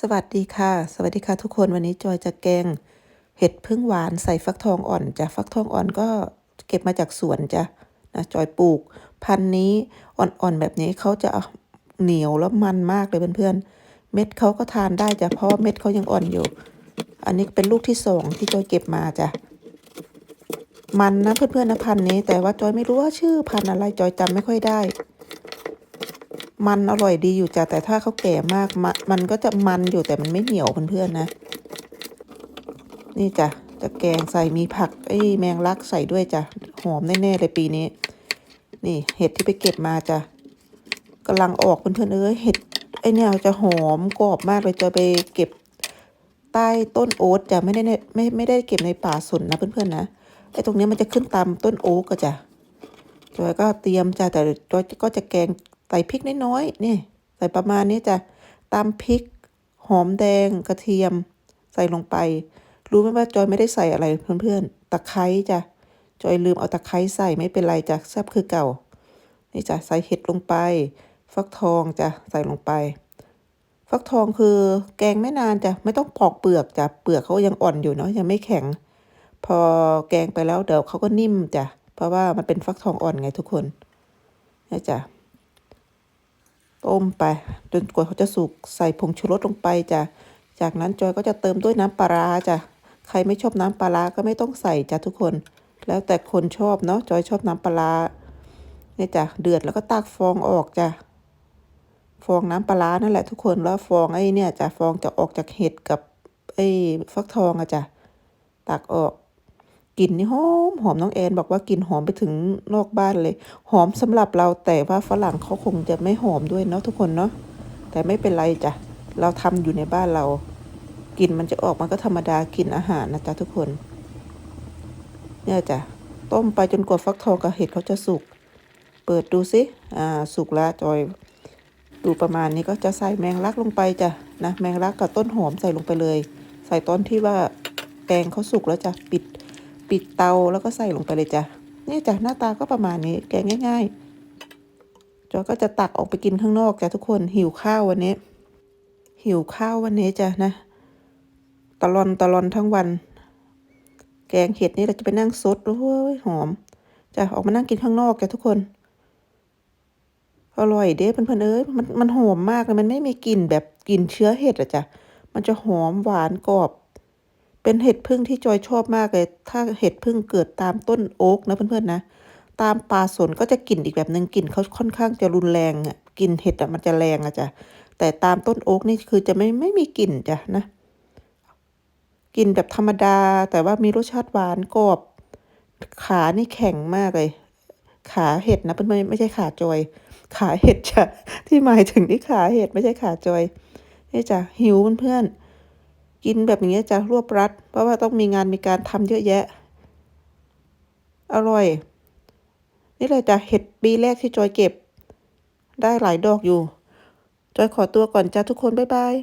สวัสดีค่ะ สวัสดีค่ะทุกคนวันนี้จอยจะแกง เห็ดพึ่งหวานใส่ฟักทองอ่อนจ้ะฟักทองอ่อนก็เก็บมาจากสวนจ้ะนะจอยปลูก พันธุ์นี้อ่อนๆแบบนี้เขาจะเหนียวแล้วมันมากเลยเพื่อนๆเม็ดเขาก็ทานได้จ้ะเพราะว่าเม็ดเขายังอ่อนอยู่ อันนี้เป็นลูกที่สองที่จอยเก็บมาจ้ะมันนะเพื่อนๆนะพันธุ์นี้ แต่ว่าจอยไม่รู้ว่าชื่อพันธุ์อะไรจอยจำไม่ค่อยได้ มันอร่อยดีอยู่จ้ะแต่ถ้าเขาแก่มากมมันก็จะมันอยู่แต่มันไม่เหนียวเพื่อนๆนะ นี่จ้ะจะแกงใส่มีผักไอ้แมงลักใส่ด้วยจ้ะหอมแน่ๆเลยปีนี้ นี่เห็ดที่ไปเก็บมาจ้ะกำลังออกเพื่อนๆเอ้ยเห็ดไอ้เนี่ยจะหอมกรอบมากเลยจะไปเก็บใต้ต้นโอ๊ตจ้ะไม่ได้ไม่ไม่ได้เก็บในป่าสนนะเพื่อนๆนะไอ้ตรงนี้มันจะขึ้นตามต้นโอ๊กก็จ้ะจอยก็เตรียมจ้ะแต่จอยก็จะแกง ใส่พริกน้อยๆนี่ใส่ประมาณนี้จ้ะตามพริก หอมแดงกระเทียม ใส่ลงไป รู้ไหมว่าจอยไม่ได้ใส่อะไรเพื่อนๆตะไคร้จ้ะจอยลืมเอาตะไคร้ใส่ไม่เป็นไรจ้ะแซ่บคือเก่า นี่จ้ะใส่เห็ดลงไป ฟักทองจ้ะใส่ลงไป ฟักทองคือแกงไม่นานจ้ะไม่ต้องปอกเปลือกจ้ะเปลือกเขายังอ่อนอยู่เนาะยังไม่แข็ง พอแกงไปแล้วเดี๋ยวเขาก็นิ่มจ้ะเพราะว่ามันเป็นฟักทองอ่อนไงทุกคนนี่จ้ะ ต้มไปจนกว่าเขาจะสุกใส่ผงชูรสลงไปจ้ะจากนั้นจอยก็จะเติมด้วยน้ำปลาจ้ะใครไม่ชอบน้ำปลาก็ไม่ต้องใส่จ้ะทุกคน แล้วแต่คนชอบเนาะจอยชอบน้ำปลาเนี่ยจ้ะเดือดแล้วก็ตักฟองออกจ้ะฟองน้ำปลานั่นแหละทุกคนแล้วฟองไอ้เนี่ยจ้ะฟองจะออกจากเห็ดกับไอ้ฟักทองอะจ้ะตักออก กลิ่นนี่หอมหอมน้องแอนบอกว่ากลิ่นหอมไปถึงนอกบ้านเลย หอมสำหรับเราแต่ว่าฝรั่งเขาคงจะไม่หอมด้วยเนาะทุกคนเนาะแต่ไม่เป็นไรจ้ะเราทำอยู่ในบ้านเรากลิ่นมันจะออกมันก็ธรรมดากินอาหารนะจ๊ะทุกคน เนี่ยจ้ะต้มไปจนกว่าฟักทองกับเห็ดเขาจะสุก เปิดดูสิอ่าสุกแล้วจอย ดูประมาณนี้ก็จะใส่แมงลักลงไปจ้ะนะแมงลักกับต้นหอมใส่ลงไปเลย ใส่ตอนที่ว่าแกงเขาสุกแล้วจ้ะปิด ปิดเตาแล้วก็ใส่ลงไปเลยจ้ะนี่จ้ะหน้าตาก็ประมาณนี้ แกงง่าย ๆ จอก็จะตักออกไปกินข้างนอกจ้ะทุกคนหิวข้าววันนี้ หิวข้าววันนี้จ้ะนะตลอนตลอนทั้งวัน แกงเห็ดนี่เราจะไปนั่งซดโอ้ยหอมจ้ะออกมานั่งกินข้างนอกจ้ะทุกคนอร่อยเด้เพื่อนๆเอ้ยมันมันหอมมากเลยมันไม่มีกลิ่นแบบกลิ่นเชื้อเห็ดอะจ้ะมันจะหอมหวานกรอบ เป็นเห็ดพึ่งที่จอยชอบมากเลย ถ้าเห็ดพึ่งเกิดตามต้นโอ๊กนะเพื่อนๆนะ ตามป่าสนก็จะกลิ่นอีกแบบหนึ่งกลิ่นเขาค่อนข้างจะรุนแรงอะ กลิ่นเห็ดอะมันจะแรงอะจ้ะ แต่ตามต้นโอ๊กนี่คือจะไม่ไม่มีกลิ่นจ้ะนะ กลิ่นแบบธรรมดา แต่ว่ามีรสชาติหวานกรอบ ขานี่แข็งมากเลย ขาเห็ดนะเพื่อนไม่ใช่ขาจอย ขาเห็ดจ้ะ ที่หมายถึงที่ขาเห็ดไม่ใช่ขาจอย นี่จ้ะหิวเพื่อนๆ กินแบบนี้จะรวบรัด เพราะว่าต้องมีงานมีการทำเยอะแยะ อร่อย นี่เลยจ้ะเห็ดปีแรกที่จอยเก็บ ได้หลายดอกอยู่ จอยขอตัวก่อนจ้าทุกคน บ๊ายบาย